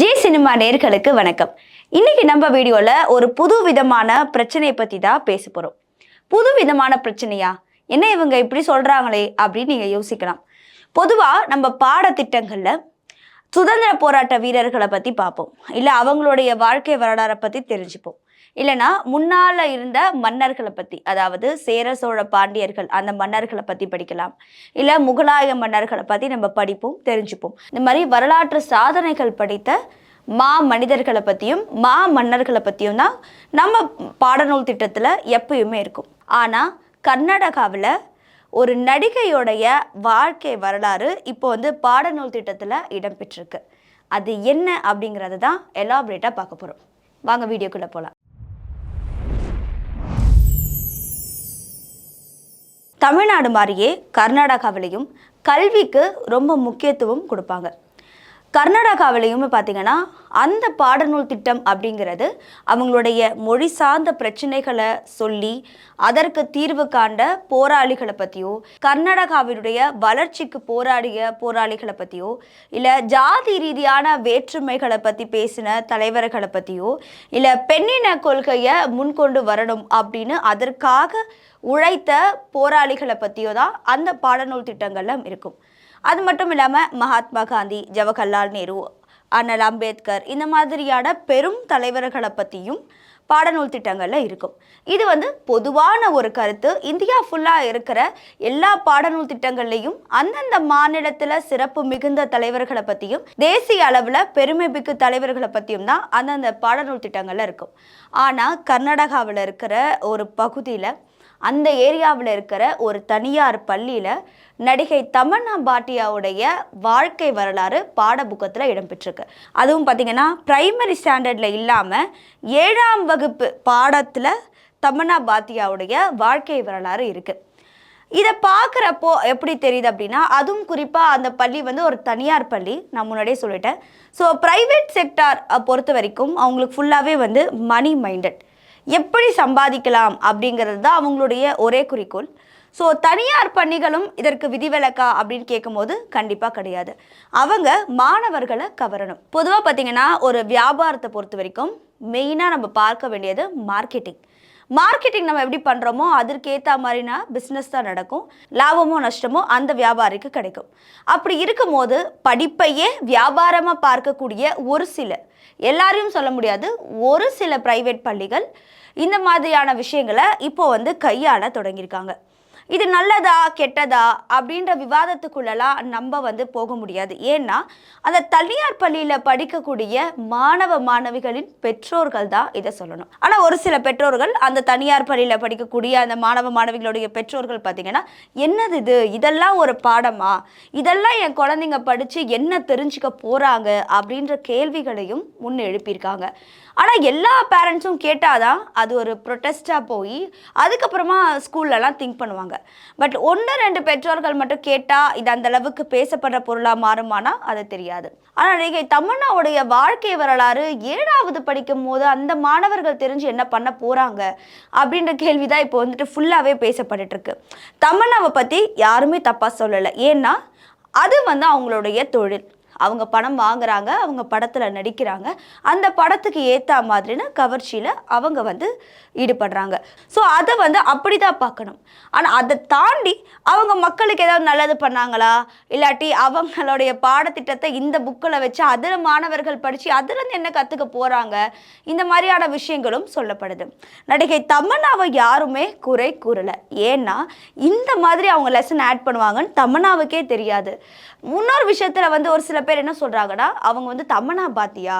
G cinema நேர்களுக்கு வணக்கம். இன்னைக்கு நம்ம வீடியோவில் ஒரு புது விதமான பிரச்சனையை பற்றி தான் பேச போகிறோம் புது விதமான பிரச்சனையா? என்ன இவங்க இப்படி சொல்கிறாங்களே அப்படின்னு நீங்கள் யோசிக்கலாம். பொதுவாக நம்ம பாடத்திட்டங்களில் சுதந்திர போராட்ட வீரர்களை பற்றி பார்ப்போம். இல்லை அவங்களுடைய வாழ்க்கை வரலாறை பற்றி தெரிஞ்சுப்போம். இல்லைன்னா முன்னால் இருந்த மன்னர்களை பற்றி அதாவது சேர சோழ பாண்டியர்கள் அந்த மன்னர்களை பற்றி படிக்கலாம். இல்லை முகலாய மன்னர்களை பற்றி நம்ம படிப்போம் தெரிஞ்சுப்போம். இந்த மாதிரி வரலாற்று சாதனைகள் படித்த மா மனிதர்களை பற்றியும் மா மன்னர்களை பற்றியும் தான் நம்ம பாடநூல் திட்டத்தில் எப்பயுமே இருக்கும். ஆனால் கர்நாடகாவில் ஒரு நடிகையுடைய வாழ்க்கை வரலாறு இப்போ வந்து பாடநூல் திட்டத்தில் இடம்பெற்றிருக்கு. அது என்ன அப்படிங்கிறது தான் எலாபரேட்டாக பார்க்க போகிறோம் வாங்க வீடியோக்குள்ளே போகலாம் தமிழ்நாடு மாதிரியே கர்நாடகாவிலையும் கல்விக்கு ரொம்ப முக்கியத்துவம் கொடுப்பாங்க. கர்நாடகாவிலையும் பார்த்தீங்கன்னா அந்த பாடநூல் திட்டம் அப்படிங்கிறது அவங்களுடைய மொழி சார்ந்த பிரச்சனைகளை சொல்லி அதற்கு தீர்வு காண்ட போராளிகளை பற்றியோ கர்நாடகாவினுடைய வளர்ச்சிக்கு போராடிய போராளிகளை பற்றியோ இல்லை ஜாதி ரீதியான வேற்றுமைகளை பற்றி பேசின தலைவர்களை பற்றியோ இல்லை பெண்ணின கொள்கையை முன்கொண்டு வரணும் அப்படின்னு அதற்காக உழைத்த போராளிகளை பற்றியோ தான் அந்த பாடநூல் திட்டங்கள்லாம் இருக்கும். அது மட்டும் இல்லாமல் மகாத்மா காந்தி ஜவஹர்லால் நேரு அண்ணல் அம்பேத்கர் இந்த மாதிரியான பெரும் தலைவர்களை பற்றியும் பாடநூல் திட்டங்களில் இருக்கும். இது வந்து பொதுவான ஒரு கருத்து. இந்தியா ஃபுல்லாக இருக்கிற எல்லா பாடநூல் திட்டங்கள்லையும் அந்தந்த மாநிலத்தில் சிறப்பு மிகுந்த தலைவர்களை பற்றியும் தேசிய அளவில் பெருமை தலைவர்களை பற்றியும் தான் அந்தந்த பாடநூல் திட்டங்களில் இருக்கும். ஆனால் கர்நாடகாவில் இருக்கிற ஒரு பகுதியில் அந்த ஏரியாவில் இருக்கிற ஒரு தனியார் பள்ளியில் நடிகை தமன்னா பாட்டியாவுடைய வாழ்க்கை வரலாறு பாட புக்கத்தில் இடம்பெற்றிருக்கு. அதுவும் பார்த்தீங்கன்னா ப்ரைமரி ஸ்டாண்டர்டில் இல்லாமல் ஏழாம் வகுப்பு பாடத்தில் தமன்னா பாட்டியாவுடைய வாழ்க்கை வரலாறு இருக்குது இதை பார்க்குறப்போ எப்படி தெரியுது அப்படின்னா அதுவும் குறிப்பாக அந்த பள்ளி வந்து ஒரு தனியார் பள்ளி நான் முன்னாடியே சொல்லிட்டேன். ஸோ ப்ரைவேட் செக்டார் பொறுத்த வரைக்கும் அவங்களுக்கு ஃபுல்லாகவே வந்து மணி மைண்டட் எப்படி சம்பாதிக்கலாம் அப்படிங்கிறது தான் அவங்களுடைய ஒரே குறிக்கோள். ஸோ தனியார் பணிகளும் இதற்கு விதிவிலக்கா அப்படின்னு கேட்கும்போது கண்டிப்பாக கிடையாது. அவங்க மாணவர்களை கவரணும். பொதுவாக பார்த்தீங்கன்னா ஒரு வியாபாரத்தை பொறுத்த வரைக்கும் மெயினாக நம்ம பார்க்க வேண்டியது மார்க்கெட்டிங் மார்க்கெட்டிங் நம்ம எப்படி பண்ணுறோமோ அதற்கேற்ற மாதிரினா பிஸ்னஸ் தான் நடக்கும். லாபமோ நஷ்டமோ அந்த வியாபாரிக்கு கிடைக்கும். அப்படி இருக்கும்போது படிப்பையே வியாபாரமாக பார்க்கக்கூடிய ஒரு சில எல்லாரையும் சொல்ல முடியாது ஒரு சில பிரைவேட் பள்ளிகள் இந்த மாதிரியான விஷயங்களை இப்போ வந்து கையாள தொடங்கியிருக்காங்க. இது நல்லதா கெட்டதா அப்படின்ற விவாதத்துக்குள்ளலாம் நம்ம வந்து போக முடியாது. ஏன்னா அந்த தனியார் பள்ளியில் படிக்கக்கூடிய மாணவ மாணவிகளின் பெற்றோர்கள் தான் இதை சொல்லணும். ஆனால் ஒரு சில பெற்றோர்கள் அந்த தனியார் பள்ளியில் படிக்கக்கூடிய அந்த மாணவ மாணவிகளுடைய பெற்றோர்கள் பார்த்தீங்கன்னா என்னது இது? இதெல்லாம் ஒரு பாடமா? இதெல்லாம் என் குழந்தைங்க படித்து என்ன தெரிஞ்சுக்க போகிறாங்க அப்படின்ற கேள்விகளையும் முன் எழுப்பியிருக்காங்க. ஆனால் எல்லா பேரண்ட்ஸும் கேட்டாதான் அது ஒரு ப்ரொட்டஸ்டாக போய் அதுக்கப்புறமா ஸ்கூல்லலாம் திங்க் பண்ணுவாங்க. பட் ஒன்று ரெண்டு பெற்றோர்கள் மட்டும் கேட்டால் இது அந்த அளவுக்கு பேசப்படுற பொருளாக மாறுமானா அது தெரியாது. ஆனால் நீங்கள் தமன்னாவுடைய வாழ்க்கை வரலாறு ஏழாவது படிக்கும் போது அந்த மாணவர்கள் தெரிஞ்சு என்ன பண்ண போகிறாங்க அப்படின்ற கேள்வி தான் இப்போ வந்துட்டு ஃபுல்லாகவே பேசப்பட்டுருக்கு இருக்கு தமன்னாவை பற்றி யாருமே தப்பாக சொல்லலை. ஏன்னா அது வந்து அவங்களுடைய தொழில். அவங்க பணம் வாங்குறாங்க அவங்க படத்தில் நடிக்கிறாங்க. அந்த படத்துக்கு ஏற்ற மாதிரின கவர்ச்சியில் அவங்க வந்து ஈடுபடுறாங்க. ஸோ அதை வந்து அப்படி தான் பார்க்கணும். ஆனால் அதை தாண்டி அவங்க மக்களுக்கு ஏதாவது நல்லது பண்ணாங்களா? இல்லாட்டி அவங்களுடைய பாடத்திட்டத்தை இந்த புக்கில் வச்சு அதில் மாணவர்கள் படித்து அதுலேருந்து என்ன கற்றுக்க போகிறாங்க இந்த மாதிரியான விஷயங்களும் சொல்லப்படுது. நடிகை தமன்னாவை யாருமே குறை கூறலை. ஏன்னா இந்த மாதிரி அவங்க லெசன் ஆட் பண்ணுவாங்கன்னு தமன்னாவுக்கே தெரியாது. இன்னொரு விஷயத்தில் வந்து ஒரு சில பேர் என்ன சொல்கிறாங்கன்னா அவங்க வந்து தமனா பாத்தியா?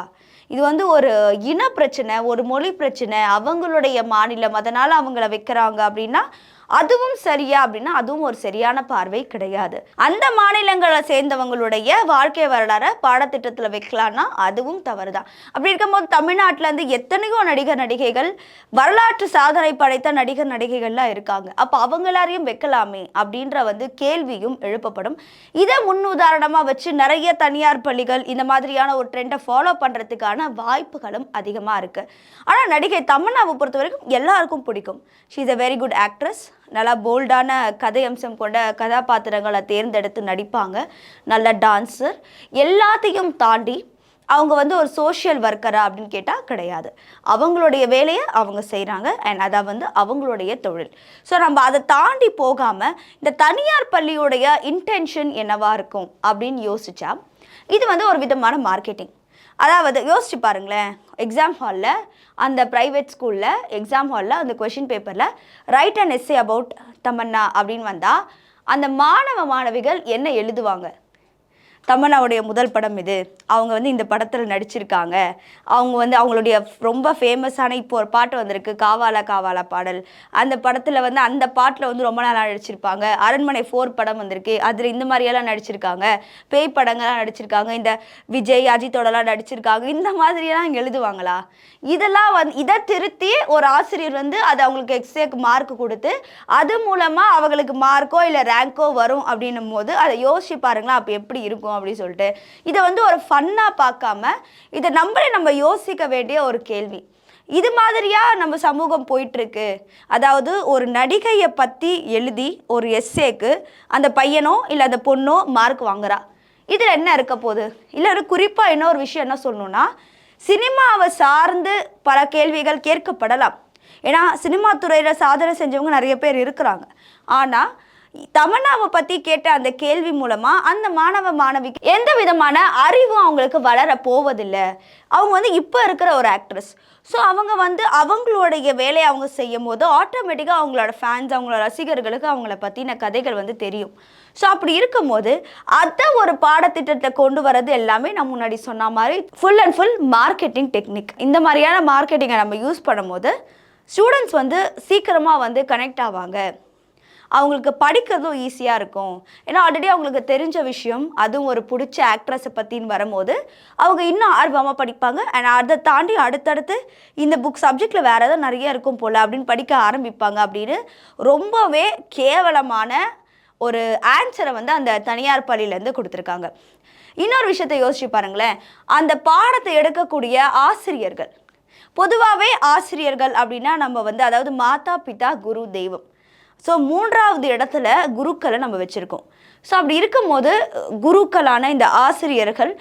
இது வந்து ஒரு இன பிரச்சனை ஒரு மொழி பிரச்சனை. அவங்களுடைய மாநிலம் அதனால் அவங்கள வைக்கிறாங்க அப்படின்னா அதுவும் சரியா அப்படின்னா அதுவும் ஒரு சரியான பார்வை கிடையாது. அந்த மாநிலங்களை சேர்ந்தவங்களுடைய வாழ்க்கை வரலாறை பாடத்திட்டத்தில் வைக்கலான்னா அதுவும் தவறு தான் அப்படி இருக்கும்போது தமிழ்நாட்டில் இருந்து எத்தனையோ நடிகர் நடிகைகள் வரலாற்று சாதனை படைத்த நடிகர் நடிகைகள்லாம் இருக்காங்க. அப்போ அவங்களாரையும் வைக்கலாமே அப்படின்ற வந்து கேள்வியும் எழுப்பப்படும். இதை முன் உதாரணமாக வச்சு நிறைய தனியார் பள்ளிகள் இந்த மாதிரியான ஒரு ட்ரெண்டை ஃபாலோ பண்ணுறதுக்கான வாய்ப்புகளும் அதிகமாக இருக்குது ஆனால் நடிகை தமன்னாவை பொறுத்த வரைக்கும் எல்லாருக்கும் பிடிக்கும். She is a very good actress நல்லா போல்டான கதை அம்சம் கொண்ட கதாபாத்திரங்களை தேர்ந்தெடுத்து நடிப்பாங்க. நல்ல டான்ஸர் எல்லாத்தையும் தாண்டி அவங்க வந்து ஒரு சோஷியல் ஒர்க்கரா அப்படின்னு கேட்டால் கிடையாது. அவங்களுடைய வேலையை அவங்க செய்கிறாங்க அண்ட் அதான் வந்து அவங்களுடைய தொழில். ஸோ நம்ம அதை தாண்டி போகாமல் இந்த தனியார் பள்ளியுடைய இன்டென்ஷன் என்னவாக இருக்கும் அப்படின்னு யோசித்தா இது வந்து ஒரு விதமான மார்க்கெட்டிங் அதாவது யோசிச்சு பாருங்களேன். எக்ஸாம் ஹாலில் அந்த ப்ரைவேட் ஸ்கூலில் எக்ஸாம் ஹாலில் அந்த கொஷின் பேப்பரில் write and essay about Tamannaah அப்படின்னு வந்தால் அந்த மாணவ மாணவிகள் என்ன எழுதுவாங்க? தமன்னாவுடைய முதல் படம் இது. அவங்க வந்து இந்த படத்தில் நடிச்சிருக்காங்க. அவங்க வந்து அவங்களுடைய ரொம்ப ஃபேமஸான இப்போ ஒரு பாட்டு வந்திருக்கு காவாலா காவாலா பாடல். அந்த படத்தில் வந்து அந்த பாட்டில் வந்து ரொம்ப நாளாக நடிச்சிருப்பாங்க. அரண்மனை ஃபோர் படம் வந்திருக்கு. அதில் இந்த மாதிரியெல்லாம் நடிச்சிருக்காங்க. பேய் படங்கள்லாம் நடிச்சிருக்காங்க. இந்த விஜய் அஜித்தோடலாம் நடிச்சிருக்காங்க. இந்த மாதிரியெல்லாம் இங்கே எழுதுவாங்களா? இதெல்லாம் வந்து இதை திருத்தி ஒரு ஆசிரியர் வந்து அது அவங்களுக்கு எக்ஸேக்கு மார்க் கொடுத்து அது மூலமாக அவங்களுக்கு மார்க்கோ இல்லை ரேங்கோ வரும் அப்படின்னும் போது அதை யோசிச்சு பாருங்களேன் அப்போ எப்படி இருக்கும் அப்படின்னு சொல்லிட்டு இதை வந்து ஒரு ஃபன்னாக பார்க்காம இதை நம்மளே நம்ம யோசிக்க வேண்டிய ஒரு கேள்வி. இது மாதிரியா நம்ம சமூகம் போயிட்டுருக்கு? அதாவது ஒரு நடிகையை பற்றி எழுதி ஒரு எஸ்ஸேக்கு அந்த பையனோ இல்லை அந்த பொண்ணோ மார்க் வாங்குறா. இதில் என்ன இருக்க போகுது? இல்லை ஒரு குறிப்பாக இன்னொரு விஷயம் என்ன சொல்லணும்னா சினிமாவை சார்ந்து பல கேள்விகள் கேட்கப்படலாம். ஏன்னா சினிமா துறையில் சாதனை செஞ்சவங்க நிறைய பேர் இருக்கிறாங்க. ஆனால் தமன்னாவை பற்றி கேட்ட அந்த கேள்வி மூலமாக அந்த மாணவ மாணவிக்கு எந்த விதமான அறிவும் அவங்களுக்கு வளர போவதில்லை. அவங்க வந்து இப்போ இருக்கிற ஒரு ஆக்ட்ரஸ் ஸோ அவங்க வந்து அவங்களுடைய வேலையை அவங்க செய்யும் போது ஆட்டோமேட்டிக்காக அவங்களோட ஃபேன்ஸ் அவங்களோட ரசிகர்களுக்கு அவங்கள பற்றின கதைகள் வந்து தெரியும். ஸோ அப்படி இருக்கும்போது அதை ஒரு பாடத்திட்டத்தை கொண்டு வரது எல்லாமே நான் முன்னாடி சொன்ன மாதிரி full and full marketing technique இந்த மாதிரியான மார்க்கெட்டிங்கை நம்ம யூஸ் பண்ணும்போது ஸ்டூடெண்ட்ஸ் வந்து சீக்கிரமாக வந்து கனெக்ட் ஆவாங்க. அவங்களுக்கு படிக்கிறதும் ஈஸியாக இருக்கும். ஏன்னா ஆல்ரெடி அவங்களுக்கு தெரிஞ்ச விஷயம் அதுவும் ஒரு பிடிச்ச ஆக்ட்ரஸை பற்றின்னு வரும்போது அவங்க இன்னும் ஆர்வமாக படிப்பாங்க. அண்ட் அதை தாண்டி அடுத்தடுத்து இந்த புக் சப்ஜெக்டில் வேறு ஏதாவது நிறைய இருக்கும் போல் அப்படின்னு படிக்க ஆரம்பிப்பாங்க அப்படின்னு ரொம்பவே கேவலமான ஒரு ஆன்சரை வந்து அந்த தனியார் பள்ளியிலேருந்து கொடுத்துருக்காங்க. இன்னொரு விஷயத்தை யோசிச்சு பாருங்களேன். அந்த பாடத்தை எடுக்கக்கூடிய ஆசிரியர்கள் பொதுவாகவே ஆசிரியர்கள் அப்படின்னா நம்ம வந்து அதாவது மாதா பிதா குரு தெய்வம். ஸோ மூன்றாவது இடத்துல குருக்களை நம்ம வச்சுருக்கோம். ஸோ அப்படி இருக்கும்போது குருக்களான இந்த ஆசிரியர்கள்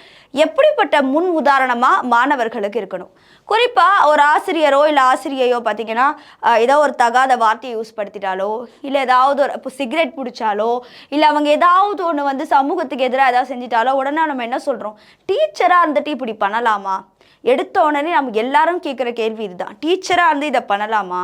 எப்படிப்பட்ட முன் உதாரணமாக மாணவர்களுக்கு இருக்கணும்? குறிப்பாக ஒரு ஆசிரியரோ இல்லை ஆசிரியையோ பார்த்தீங்கன்னா ஏதோ ஒரு தகாத வார்த்தையை யூஸ் படுத்திட்டாலோ இல்லை ஏதாவது ஒரு இப்போ சிகரெட் பிடிச்சாலோ இல்லை அவங்க ஏதாவது ஒன்று வந்து சமூகத்துக்கு எதிராக ஏதாவது செஞ்சிட்டாலோ உடனே நம்ம என்ன சொல்கிறோம் டீச்சராக இருந்துட்டு இப்படி பண்ணலாமா? எடுத்த உடனே நம்ம எல்லாரும் கேட்குற கேள்வி இதுதான். டீச்சராக இருந்து இதை பண்ணலாமா?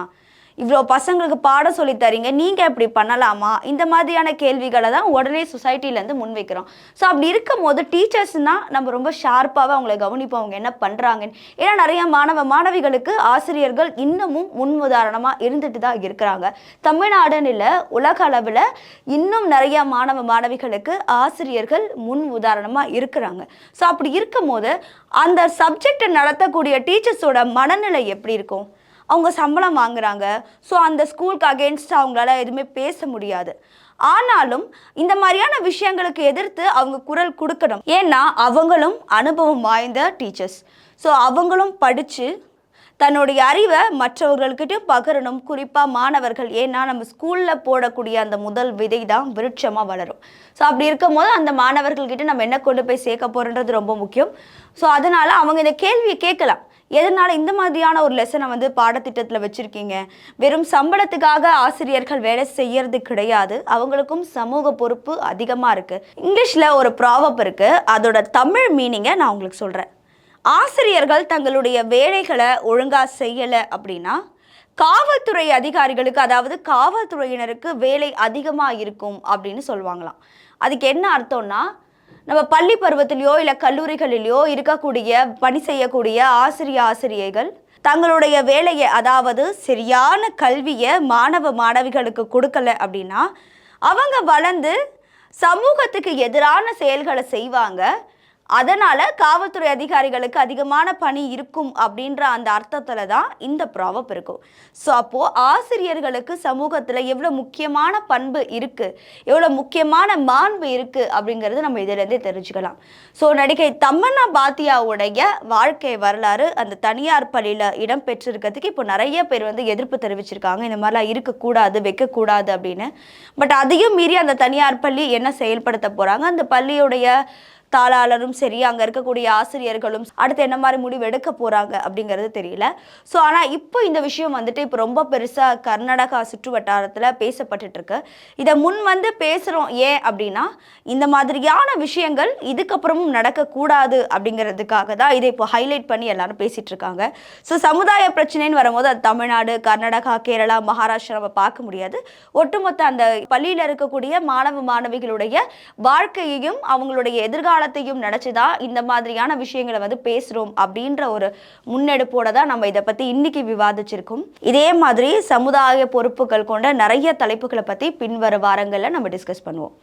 இவ்வளோ பசங்களுக்கு பாடம் சொல்லி தரீங்க நீங்கள் இப்படி பண்ணலாமா? இந்த மாதிரியான கேள்விகளை தான் உடனே சொசைட்டிலேருந்து முன்வைக்கிறோம். ஸோ அப்படி இருக்கும் போது டீச்சர்ஸ்னால் நம்ம ரொம்ப ஷார்ப்பாகவே அவங்கள கவனிப்போம். அவங்க என்ன பண்ணுறாங்கன்னு ஏன்னா நிறைய மாணவ மாணவிகளுக்கு ஆசிரியர்கள் இன்னமும் முன் உதாரணமாக இருந்துட்டு தான் இருக்கிறாங்க. தமிழ்நாடுன்னு இல்லை உலக அளவில் இன்னும் நிறைய மாணவ மாணவிகளுக்கு ஆசிரியர்கள் முன் உதாரணமாக இருக்கிறாங்க. ஸோ அப்படி இருக்கும் போது அந்த சப்ஜெக்டை நடத்தக்கூடிய டீச்சர்ஸோட மனநிலை எப்படி இருக்கும்? அவங்க சம்பளம் வாங்குறாங்க. ஸோ அந்த ஸ்கூலுக்கு அகேன்ஸ்ட் அவங்களால எதுவுமே பேச முடியாது. ஆனாலும் இந்த மாதிரியான விஷயங்களுக்கு எதிர்த்து அவங்க குரல் கொடுக்கணும். ஏன்னா அவங்களும் அனுபவம் வாய்ந்த டீச்சர்ஸ் ஸோ அவங்களும் படித்து தன்னுடைய அறிவை மற்றவர்கள்கிட்டயும் பகிரணும். குறிப்பாக மாணவர்கள் ஏன்னா நம்ம ஸ்கூலில் போடக்கூடிய அந்த முதல் விதை தான் விருட்சமாக வளரும். ஸோ அப்படி இருக்கும் போது அந்த மாணவர்கள்கிட்ட நம்ம என்ன கொண்டு போய் சேர்க்க போகிறோன்றது ரொம்ப முக்கியம். ஸோ அதனால் அவங்க இந்த கேள்வியை கேட்கலாம். எதனால் இந்த மாதிரியான ஒரு லெசனை வந்து பாடத்திட்டத்தில் வச்சுருக்கீங்க? வெறும் சம்பளத்துக்காக ஆசிரியர்கள் வேலை செய்யறது கிடையாது. அவங்களுக்கும் சமூக பொறுப்பு அதிகமாக இருக்குது இங்கிலீஷில் ஒரு ப்ராவப் இருக்குது அதோட தமிழ் மீனிங்கை நான் உங்களுக்கு சொல்கிறேன் ஆசிரியர்கள் தங்களுடைய வேலைகளை ஒழுங்காக செய்யலை அப்படின்னா காவல்துறை அதிகாரிகளுக்கு அதாவது காவல்துறையினருக்கு வேலை அதிகமாக இருக்கும் அப்படின்னு சொல்லுவாங்களாம். அதுக்கு என்ன அர்த்தம்னா நம்ம பள்ளி பருவத்திலையோ இல்லை கல்லூரிகளிலேயோ இருக்கக்கூடிய பணி செய்யக்கூடிய ஆசிரிய ஆசிரியைகள் தங்களுடைய வேலையை அதாவது சரியான கல்வியை மாணவ மாணவிகளுக்கு கொடுக்கல அப்படின்னா அவங்க வளர்ந்து சமூகத்துக்கு எதிரான செயல்களை செய்வாங்க. அதனால் காவல்துறை அதிகாரிகளுக்கு அதிகமான பணி இருக்கும் அப்படின்ற அந்த அர்த்தத்தில் தான் இந்த ப்ராவப் இருக்கும். ஸோ அப்போது ஆசிரியர்களுக்கு சமூகத்தில் எவ்வளோ முக்கியமான பண்பு இருக்குது எவ்வளோ முக்கியமான மாண்பு இருக்குது அப்படிங்கிறது நம்ம இதிலேருந்தே தெரிஞ்சுக்கலாம். ஸோ நடிகை தம்மண்ணா பாத்தியாவுடைய வாழ்க்கை வரலாறு அந்த தனியார் பள்ளியில் இடம் பெற்றிருக்கிறதுக்கு இப்போ நிறைய பேர் வந்து எதிர்ப்பு தெரிவிச்சிருக்காங்க. இந்த மாதிரிலாம் இருக்கக்கூடாது வைக்கக்கூடாது அப்படின்னு. பட் அதையும் மீறி அந்த தனியார் பள்ளி என்ன செயல்படுத்த போகிறாங்க அந்த பள்ளியுடைய தாளாளரும் சரி அங்கே இருக்கக்கூடிய ஆசிரியர்களும் அடுத்து என்ன மாதிரி முடிவு எடுக்க போகிறாங்க அப்படிங்கிறது தெரியல. ஸோ ஆனால் இப்போ இந்த விஷயம் வந்துட்டு இப்போ ரொம்ப பெருசாக கர்நாடகா சுற்று வட்டாரத்தில் பேசப்பட்டுட்டு இருக்கு இதை முன் வந்து பேசுகிறோம் ஏன் அப்படின்னா இந்த மாதிரியான விஷயங்கள் இதுக்கப்புறமும் நடக்கக்கூடாது அப்படிங்கிறதுக்காக தான் இதை இப்போ ஹைலைட் பண்ணி எல்லாரும் பேசிட்டு இருக்காங்க ஸோ சமுதாய பிரச்சனைன்னு வரும்போது அது தமிழ்நாடு கர்நாடகா கேரளா மகாராஷ்டிரா நம்ம பார்க்க முடியாது. ஒட்டுமொத்த அந்த பள்ளியில் இருக்கக்கூடிய மாணவ மாணவிகளுடைய வாழ்க்கையையும் அவங்களுடைய எதிர்காலத்தையும் நினச்சிதான் இந்த மாதிரியான விஷயங்களை வந்து பேசுகிறோம் அப்படின்ற ஒரு முன்னெடுப்போட தான் நம்ம இதை பற்றி இன்னைக்கு விவாதிச்சிருக்கோம். இதே மாதிரி சமுதாய பொறுப்புகள் கொண்ட நிறைய தலைப்புகளை பற்றி பின்வரும் வாரங்களில் நம்ம டிஸ்கஸ் பண்ணுவோம்.